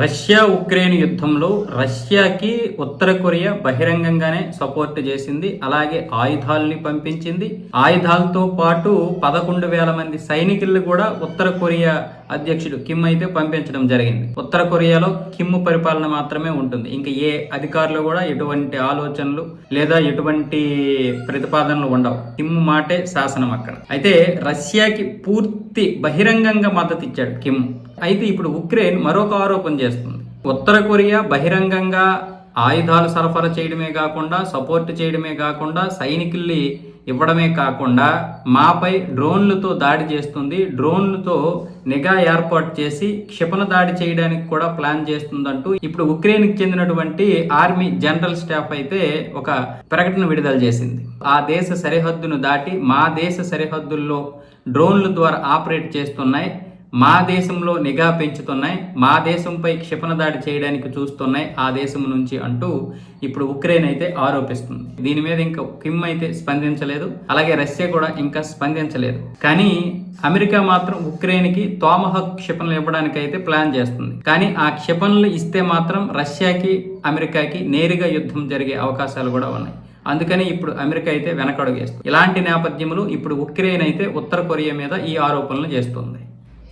Russia Ukraine యుద్ధంలో రష్యాకి ఉత్తర Korea బహిరంగంగానే support చేసింది. అలాగే ఆయుధాలని పంపించింది. ఆయుధాలతో పాటు పదకొండు వేల మంది సైనికులు కూడా ఉత్తర కొరియా అధ్యక్షుడు కిమ్ అయితే పంపించడం జరిగింది. ఉత్తర కొరియాలో కిమ్ పరిపాలన మాత్రమే ఉంటుంది. ఇంకా ఏ అధికారులు కూడా ఎటువంటి ఆలోచనలు లేదా ఎటువంటి ప్రతిపాదనలు ఉండవు. కిమ్ మాటే శాసనం అక్కడ. అయితే రష్యాకి పూర్తి బహిరంగంగా మద్దతు ఇచ్చాడు కిమ్. అయితే ఇప్పుడు ఉక్రెయిన్ మరొక ఆరోపణ చేస్తుంది. ఉత్తర కొరియా బహిరంగంగా ఆయుధాలు సరఫరా చేయడమే కాకుండా సపోర్ట్ చేయడమే కాకుండా సైనికుల్ని ఇవ్వడమే కాకుండా మాపై డ్రోన్లతో దాడి చేస్తుంది. డ్రోన్లతో నిఘా ఏర్పాటు చేసి క్షిపణ దాడి చేయడానికి కూడా ప్లాన్ చేస్తుందంటూ ఇప్పుడు ఉక్రెయిన్కి చెందినటువంటి ఆర్మీ జనరల్ స్టాఫ్ అయితే ఒక ప్రకటన విడుదల చేసింది. ఆ దేశ సరిహద్దును దాటి మా దేశ సరిహద్దుల్లో డ్రోన్ల ద్వారా ఆపరేట్ చేస్తున్నాయి. మా దేశంలో నిఘా పెంచుతున్నాయి మా దేశంపై క్షిపణ దాడి చేయడానికి చూస్తున్నాయి ఆ దేశం నుంచి అంటూ ఇప్పుడు ఉక్రెయిన్ అయితే ఆరోపిస్తుంది. దీని మీద ఇంకా కిమ్ అయితే స్పందించలేదు అలాగే రష్యా కూడా ఇంకా స్పందించలేదు. కానీ అమెరికా మాత్రం ఉక్రెయిన్కి తోమహక్ క్షిపణులు ఇవ్వడానికి అయితే ప్లాన్ చేస్తుంది. కానీ ఆ క్షిపణలు ఇస్తే మాత్రం రష్యాకి అమెరికాకి నేరుగా యుద్ధం జరిగే అవకాశాలు కూడా ఉన్నాయి. అందుకని ఇప్పుడు అమెరికా అయితే వెనకడుగేస్తుంది ఇలాంటి నేపథ్యంలో ఇప్పుడు ఉక్రెయిన్ అయితే ఉత్తర కొరియా మీద ఈ ఆరోపణలు చేస్తుంది.